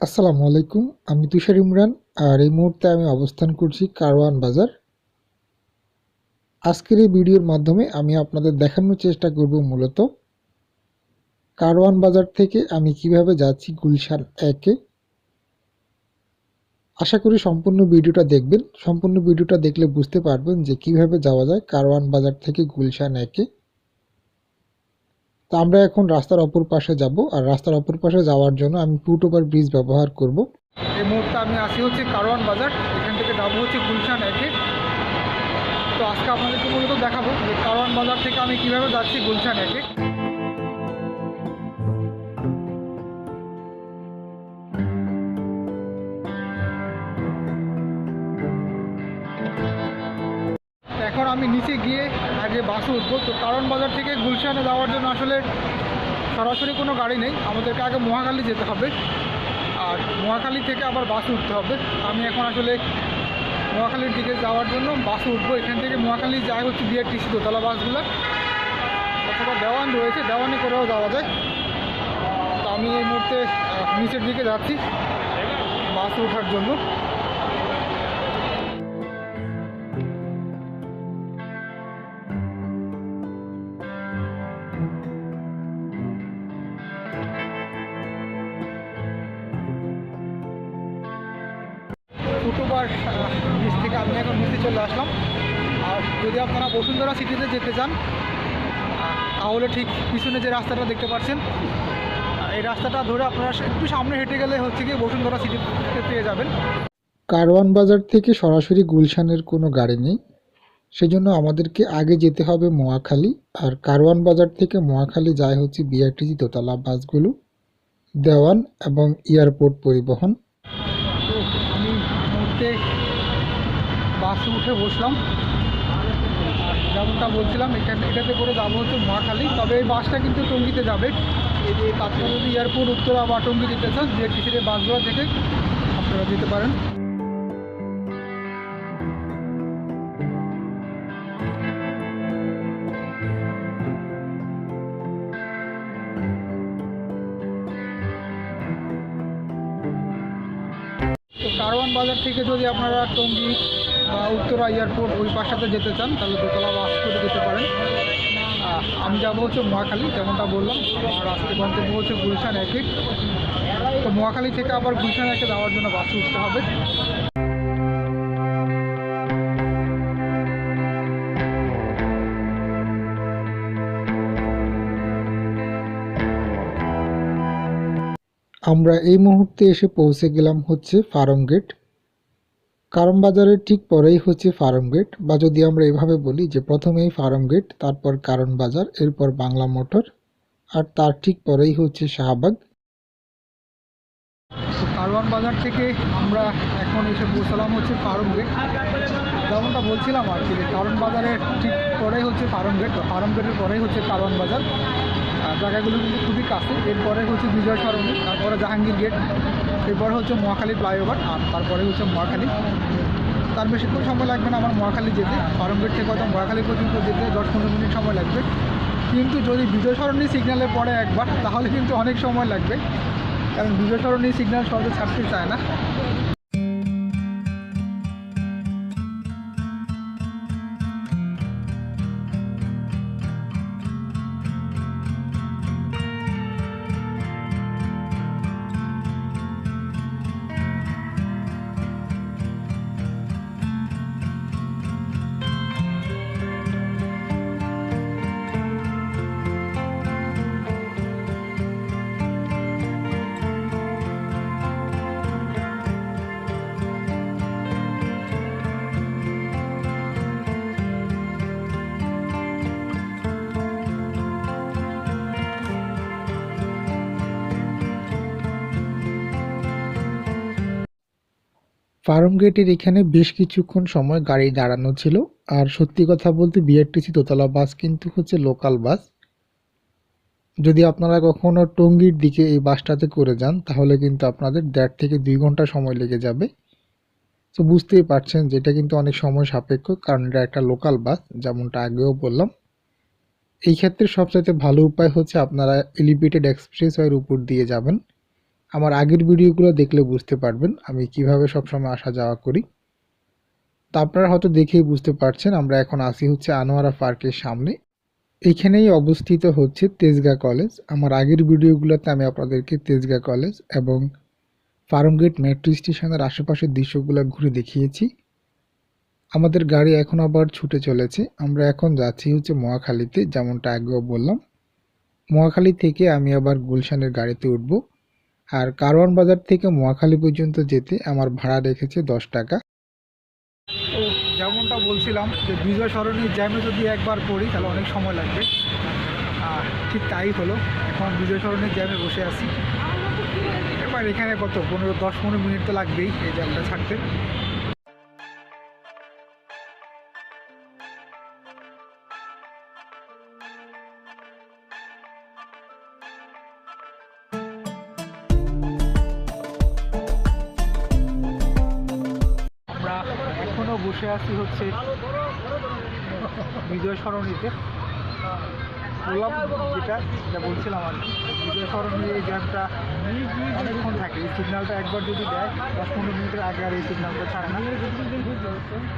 আসসালামু আলাইকুম, আমি তুষার ইমরান আর এই মুহূর্তে আমি অবস্থান করছি কারওয়ান বাজার। আজকের এই ভিডিওর মাধ্যমে আমি আপনাদের দেখানোর চেষ্টা করব মূলত কারওয়ান বাজার থেকে আমি কীভাবে যাচ্ছি গুলশান একে। আশা করি সম্পূর্ণ ভিডিওটা দেখবেন। সম্পূর্ণ ভিডিওটা দেখলে বুঝতে পারবেন যে কীভাবে যাওয়া যায় কারওয়ান বাজার থেকে গুলশান একে। তো আমরা এখন রাস্তার অপর পাশে যাব, আর রাস্তার অপর পাশে যাওয়ার জন্য আমি ফুট ওভার ব্রিজ ব্যবহার করব। এই মুহূর্তে আমি আসি হচ্ছে কারওয়ান বাজার, এখান থেকে যাব হচ্ছে গুলশান একে। তো আজকে আপনাদেরকে মূলত দেখাবো যে কারওয়ান বাজার থেকে আমি কীভাবে যাচ্ছি গুলশান একে। আমি নিচে গিয়ে আগে বাসে উঠবো, তো কারণ বাজার থেকে গুলশানে যাওয়ার জন্য আসলে সরাসরি কোনো গাড়ি নেই। আমাদেরকে আগে মহাখালী যেতে হবে। আর মহাখালী থেকে আবার বাসে উঠতে হবে। আমি এখন আসলে মহাখালীর দিকে যাওয়ার জন্য বাসে উঠবো। এখান থেকে মহাখালী যায় হচ্ছে বিআরটিসি দোতলা বাসগুলো। অথবা দেওয়ান রয়েছে, দেওয়ানি করেও যাওয়া যায়। তো আমি এই মুহূর্তে নিচের দিকে যাচ্ছি বাসে ওঠার জন্য। যদি আপনারা বসুন্ধরা সিটিতে যেতে চান তাহলে ঠিক পিছনে যে রাস্তাটা দেখতে পাচ্ছেন এই রাস্তাটা ধরে আপনারা একটু সামনে হেঁটে গেলে হচ্ছে গিয়ে বসুন্ধরা সিটিতে পেয়ে যাবেন। কারওয়ান বাজার থেকে সরাসরি গুলশানের কোনো গাড়ি নেই। সেজন্য আমাদেরকে আগে যেতে হবে মোয়াখালী আর কারওয়ান বাজার থেকে মোয়াখালী যায় হচ্ছে বিআরটিসি দোতলা বাসগুলো দেওয়ান এবং এয়ারপোর্ট পরিবহন। আমি মুহূর্তে বাসে উঠে বসলাম। আর যেমনটা বলছিলাম, এখানে এটাতে করে যাব হচ্ছে মহাখালী তবে এই বাসটা কিন্তু টঙ্গিতে যাবে। এই যে কাঠমান্ডু এয়ারপোর্ট, উত্তরা বা টঙ্গি যেতে চান, যে টিকিটের বাসগুলো থেকে আপনারা যেতে পারেন। থেকে যদি আপনারা টঙ্গী বা উত্তরা এয়ারপোর্ট ওই পাশাতে যেতে চান, তাহলে দোতলা বাস করে যেতে পারেন। আমি যাব হচ্ছে মহাখালী, যেমনটা বললাম। আমার আজকে গন্তব্য হচ্ছে গুলশান একে তো মহাখালী থেকে আবার গুলশান একে যাওয়ার জন্য বাসে উঠতে হবে। আমরা এই মুহূর্তে এসে পৌঁছে গেলাম হচ্ছে ফার্ম গেট। কারম বাজারের ঠিক পরেই হচ্ছে ফার্ম গেট বা যদি আমরা এভাবে বলি যে প্রথমেই ফার্ম গেট, তারপর কারণ বাজার এরপর বাংলা মোটর আর তার ঠিক পরেই হচ্ছে শাহবাগ। কারওয়ান বাজার থেকে আমরা এখন এসে পৌঁছালাম হচ্ছে ফার্ম গেট। যেমনটা বলছিলাম আর কি কারণ বাজারের ঠিক পরেই হচ্ছে ফার্ম গেট ফার্ম গেটের পরেই হচ্ছে কারওয়ান বাজার জায়গাগুলো কিন্তু খুবই কাছে। এরপরে হচ্ছে বিজয় সরণি, তারপরে জাহাঙ্গীর গেট, এরপরে হচ্ছে মহাখালী ফ্লাইওভার, আর তারপরে হচ্ছে মহাখালী। তার বেশিক্ষণ সময় লাগবে না আমার মহাখালী যেতে। ফার্ম গেট থেকে হয়তো মহাখালী পর্যন্ত যেতে দশ পনেরো মিনিট সময় লাগবে। কিন্তু যদি বিজয় সরণি সিগন্যালে পড়ে একবার, তাহলে কিন্তু অনেক সময় লাগবে। কারণ বিজয় সরণি সিগন্যাল সহজে ছাড়তে চায় না। ফার্ম গেটের এখানে বেশ কিছুক্ষণ সময় গাড়ি দাঁড়ানো ছিল। আর সত্যি কথা বলতে বিআরটিসি দোতলা বাস কিন্তু হচ্ছে লোকাল বাস। যদি আপনারা কখনো টঙ্গির দিকে এই বাসটাতে করে যান, তাহলে কিন্তু আপনাদের দেড় থেকে দুই ঘণ্টা সময় লেগে যাবে। তো বুঝতেই পারছেন যেটা কিন্তু অনেক সময় সাপেক্ষ, কারণ এটা একটা লোকাল বাস, যেমনটা আগেও বললাম। এই ক্ষেত্রে সবচাইতে ভালো উপায় হচ্ছে আপনারা এলিভেটেড এক্সপ্রেসওয়ের উপর দিয়ে যাবেন। আমার আগের ভিডিওগুলো দেখলে বুঝতে পারবেন আমি কীভাবে সবসময় আসা যাওয়া করি। তা আপনারা হয়তো দেখেই বুঝতে পারছেন, আমরা এখন আসি হচ্ছে আনোয়ারা পার্কের সামনে। এখানেই অবস্থিত হচ্ছে তেজগা কলেজ। আমার আগের ভিডিওগুলোতে আমি আপনাদেরকে তেজগা কলেজ এবং ফার্মগেট মেট্রো স্টেশনের আশেপাশের দৃশ্যগুলো ঘুরে দেখিয়েছি। আমাদের গাড়ি এখন আবার ছুটে চলেছে। আমরা এখন যাচ্ছি হচ্ছে মহাখালীতে, যেমনটা আগেও বললাম। মহাখালী থেকে আমি আবার গুলশানের গাড়িতে উঠব। আর কারওয়ান বাজার থেকে মহাখালী পর্যন্ত যেতে আমার ভাড়া রেখেছে দশ টাকা। তো যেমনটা বলছিলাম যে বিজয় সরণির জ্যামে যদি একবার পড়ি, তাহলে অনেক সময় লাগবে। ঠিক তাই হলো, এখন বিজয় সরণির জ্যামে বসে আছি। এবার এখানে কত? পনেরো, দশ, পনেরো মিনিট তো লাগবেই এই জ্যামটা ছাড়তে। আছি হচ্ছে বিজয় সরণিতে। বললাম যেটা বলছিলাম আর বিজয় সরণির এই জ্যামটা অনেকক্ষণ থাকে। এই সিগন্যালটা একবার যদি দেয়, দশ পনেরো মিনিটের আগে আর এই সিগন্যালটা ছাড়ে না।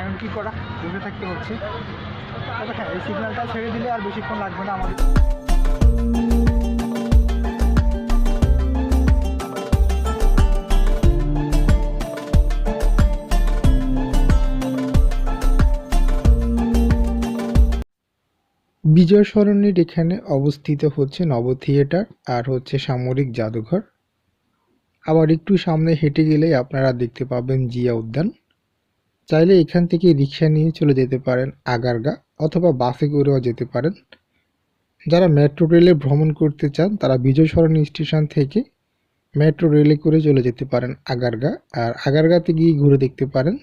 এখন কী করা? বসে থাকতে হচ্ছে। তবে হ্যাঁ এই সিগন্যালটা ছেড়ে দিলে আর বেশিক্ষণ লাগবে না আমাদের। বিজয় সরণির এখানে অবস্থিত হচ্ছে নব থিয়েটার আর হচ্ছে সামরিক জাদুঘর। আবার একটু সামনে হেঁটে গেলেই আপনারা দেখতে পাবেন জিয়া উদ্যান। চাইলে এখান থেকে রিক্সা নিয়ে চলে যেতে পারেন আগারগা অথবা বাসে করেও যেতে পারেন। যারা মেট্রো রেলে ভ্রমণ করতে চান, তারা বিজয় সরণি স্টেশন থেকে মেট্রো রেলে করে চলে যেতে পারেন আগারগা। আর আগারগাতে গিয়ে ঘুরে দেখতে পারেন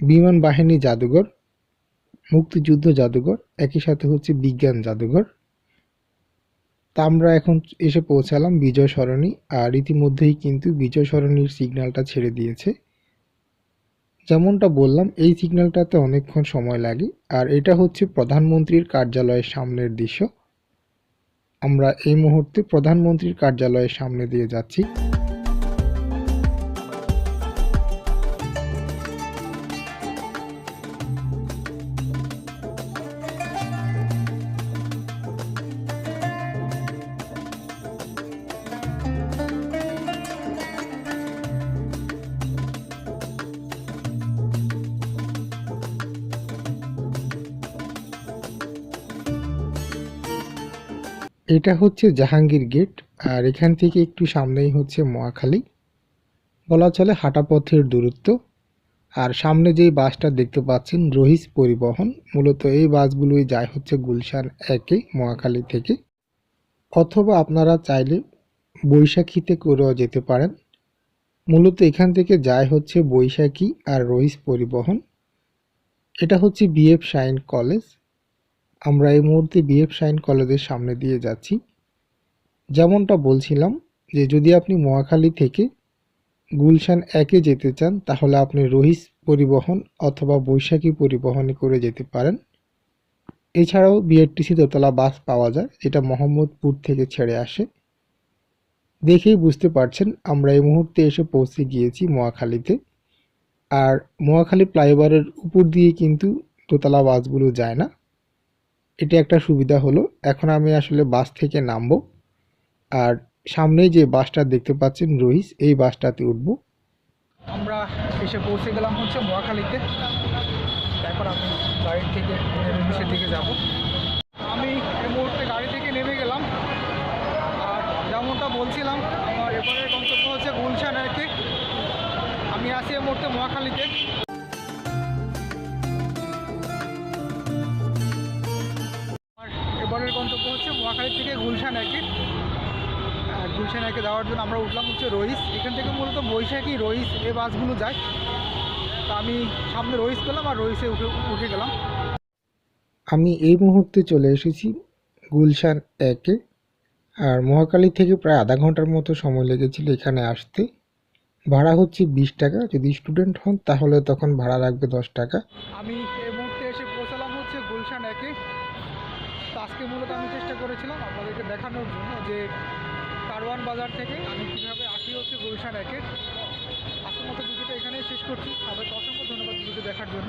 বিমান বাহিনী জাদুঘর। মুক্তিযুদ্ধ জাদুঘর, একই সাথে হচ্ছে বিজ্ঞান জাদুঘর। তা আমরা এখন এসে পৌঁছালাম বিজয় সরণি, আর ইতিমধ্যেই কিন্তু বিজয় সরণির সিগন্যালটা ছেড়ে দিয়েছে। যেমনটা বললাম, এই সিগন্যালটাতে অনেকক্ষণ সময় লাগে, আর এটা হচ্ছে প্রধানমন্ত্রীর কার্যালয়ের সামনের দৃশ্য। আমরা এই মুহূর্তে প্রধানমন্ত্রীর কার্যালয়ের সামনে দিয়ে যাচ্ছি। এটা হচ্ছে জাহাঙ্গীর গেট, আর এখান থেকে একটু সামনেই হচ্ছে মহাখালী। বলা চলে হাঁটা পথের দূরত্ব। আর সামনে যেই বাসটা দেখতে পাচ্ছেন, রহিস পরিবহন। মূলত এই বাসগুলোই যায় হচ্ছে গুলশান একে, মহাখালী থেকে। অথবা আপনারা চাইলে বৈশাখীতে করেও যেতে পারেন। মূলত এখান থেকে যায় হচ্ছে বৈশাখী আর রহিস পরিবহন। এটা হচ্ছে বিএফ শাইন কলেজ। আমরা এই মুহূর্তে বিএফ শাইন কলেজের সামনে দিয়ে যাচ্ছি। যেমনটা বলছিলাম যে যদি আপনি মহাখালী থেকে গুলশান একে যেতে চান, তাহলে আপনি রহিস পরিবহন অথবা বৈশাখী পরিবহনে করে যেতে পারেন। এছাড়াও বিআরটিসি দোতলা বাস পাওয়া যায়, যেটা মোহাম্মদপুর থেকে ছেড়ে আসে। দেখেই বুঝতে পারছেন, আমরা এই মুহূর্তে এসে পৌঁছে গিয়েছি মহাখালীতে। আর মহাখালী ফ্লাইওভারের উপর দিয়ে কিন্তু দোতলা বাসগুলো যায় না। এটা একটা সুবিধা হলো। এখন আমি আসলে বাস থেকে নামবো। আর সামনেই যে বাসটা দেখতে পাচ্ছেন রহিস, এই বাসটাতে উঠবো। আমরা এসে পৌঁছে গেলাম হচ্ছে মহাখালীতে। তারপর আমি গাড়ি থেকে নিমিষের দিকে যাব। আমি এই মুহূর্তে গাড়ি থেকে নেমে গেলাম। আর যেমনটা বলছিলাম, আমার এবারের গন্তব্য হচ্ছে গুলশান একে আমি আছি এই মুহূর্তে মহাখালীতে। মহাখালী থেকে গুলশান একে আর গুলশান একে যাওয়ার জন্য আমরা উঠলাম হচ্ছে রইস। এখান থেকে মূলত বৈশাখী রইস এ বাসগুলো যায়। তো আমি সামনে রইস পেলাম আর রইসে উঠে উঠে গেলাম। আমি এই মুহূর্তে চলে এসেছি গুলশান একে। আর মহাকালী থেকে প্রায় আধা ঘণ্টার মতো সময় লেগেছিল এখানে আসতে। ভাড়া হচ্ছে বিশ টাকা। যদি স্টুডেন্ট হন তাহলে তখন ভাড়া লাগবে দশ টাকা। আমি এই মুহূর্তে এসে পৌঁছালাম হচ্ছে গুলশান একে। আজকে মূলত আমি চেষ্টা করেছিলাম আপনাদেরকে দেখানোর জন্য যে কারওয়ান বাজার থেকে আমি কীভাবে আসি হচ্ছে গুলশান একে। আসল মতো ভিডিওটা এখানেই শেষ করছি। আপনাকে অসংখ্য ধন্যবাদ ভিডিও দেখার জন্য।